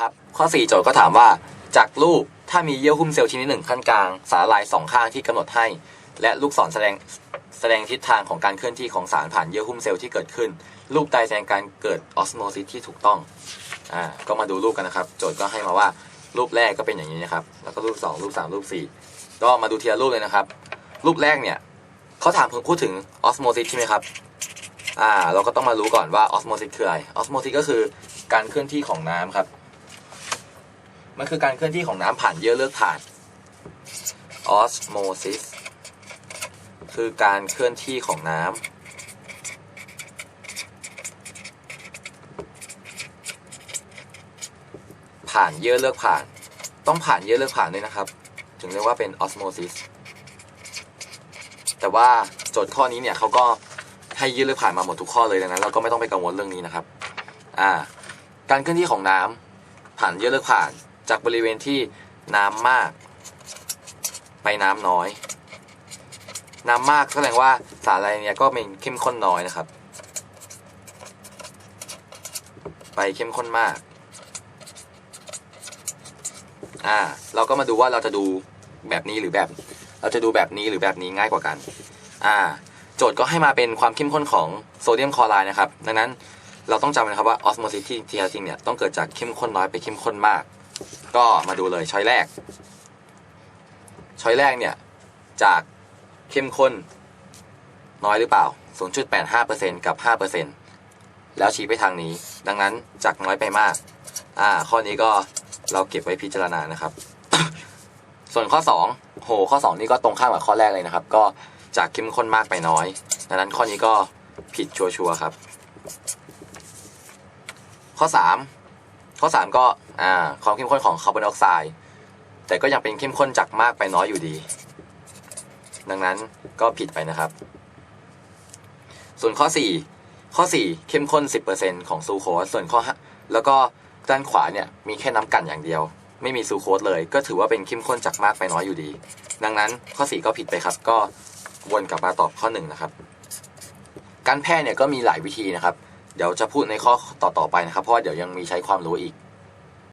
ครับ ข้อ 4 โจทย์ก็ถามว่า จากรูปถ้ามีเยื่อหุ้มเซลล์ชนิดหนึ่งขั้นกลาง สารละลายสองข้างที่กำหนดให้ และลูกศรแสดงแสดงทิศทางของการเคลื่อนที่ของสารผ่านเยื่อหุ้มเซลล์ที่เกิดขึ้น รูปใดแสดงการเกิดออสโมซิสที่ถูกต้องอ่าก็มาดูรูปกันนะครับ โจทย์ก็ให้มาว่ารูปแรกก็เป็นอย่างนี้นะครับ แล้วก็รูป 2 รูป 3 รูป 4 ก็มาดูทีละรูปเลยนะครับ รูปแรกเนี่ยเขาถามเพิ่งพูดถึงออสโมซิสใช่ไหมครับอ่าเราก็ต้องมารู้ก่อนว่าออสโมซิสคืออะไรออสโมซิสก็คือการเคลื่อนที่ของน้ำครับ มันคือการเคลื่อนที่ของน้ำผ่านเยื่อเลือดผ่านออสโมซิสคือการเคลื่อนที่ของน้ำผ่านเยื่อเลือดผ่าน ต้องผ่านเยื่อเลือดผ่านด้วยนะครับ ถึงเรียกว่าเป็นออสโมซิสแต่ว่าโจทย์ข้อนี้เนี่ยเขาก็ให้ยื่นเลือกผ่านมาหมดทุกข้อเลยดังนั้นเราก็ไม่ต้องไปกังวลเรื่องนี้นะครับ อ่า การเคลื่อนที่ของน้ำผ่านเยื่อเลือกผ่าน จากบริเวณที่น้ำมากไปน้ำน้อย น้ำมากแสดงว่าสารอะไรเนี่ยก็เป็นเข้มข้นน้อยนะครับ ไปเข้มข้นมาก อ่า เราก็มาดูว่าเราจะดูแบบนี้หรือแบบ เราจะดูแบบนี้หรือแบบนี้ง่ายกว่ากัน อ่า โจทย์ก็ให้มาเป็นความเข้มข้นของโซเดียมคลอไรด์นะครับ ดังนั้นเราต้องจำนะครับว่าออสโมซิสที่ที่แท้จริงเนี่ยต้องเกิดจากเข้มข้นน้อยไปเข้มข้นมาก ก็มาดูเลยช้อยแรก ช้อยแรกเนี่ย จากเข้มข้น น้อยหรือเปล่า 0.85%กับ 5%แล้วชี้ไปทางนี้ ดังนั้นจากน้อยไปมาก อ่า ข้อนี้ก็เราเก็บไว้พิจารณานะครับ ส่วนข้อ 2 โห ข้อ 2 นี่ก็ตรงข้ามกับข้อแรกเลยนะครับ ก็จากเข้มข้นมากไปน้อย ดังนั้นข้อนี้ก็ผิดชัวร์ๆครับ ข้อ 3 ข้อ 3 ก็อ่าความเข้มข้นของคาร์บอนไดออกไซด์แต่ก็ยังเป็นเข้มข้นจากมากไปน้อยอยู่ดี ดังนั้นก็ผิดไปนะครับ ส่วนข้อ 4 ข้อ 4 เข้มข้น 10%ของซูโคสส่วนข้อห้าแล้วก็ด้านขวาเนี่ยมีแค่น้ำกันอย่างเดียว ไม่มีซูโคสเลย ก็ถือว่าเป็นเข้มข้นจากมากไปน้อยอยู่ดี ดังนั้นข้อ 4 ก็ผิดไปครับ ก็วนกลับมาตอบข้อ 1 นะครับ การแพทย์เนี่ยก็มีหลายวิธีนะครับ เดี๋ยวจะพูดในข้อต่อๆไปนะครับ เพราะว่าเดี๋ยวยังมีใช้ความรู้อีก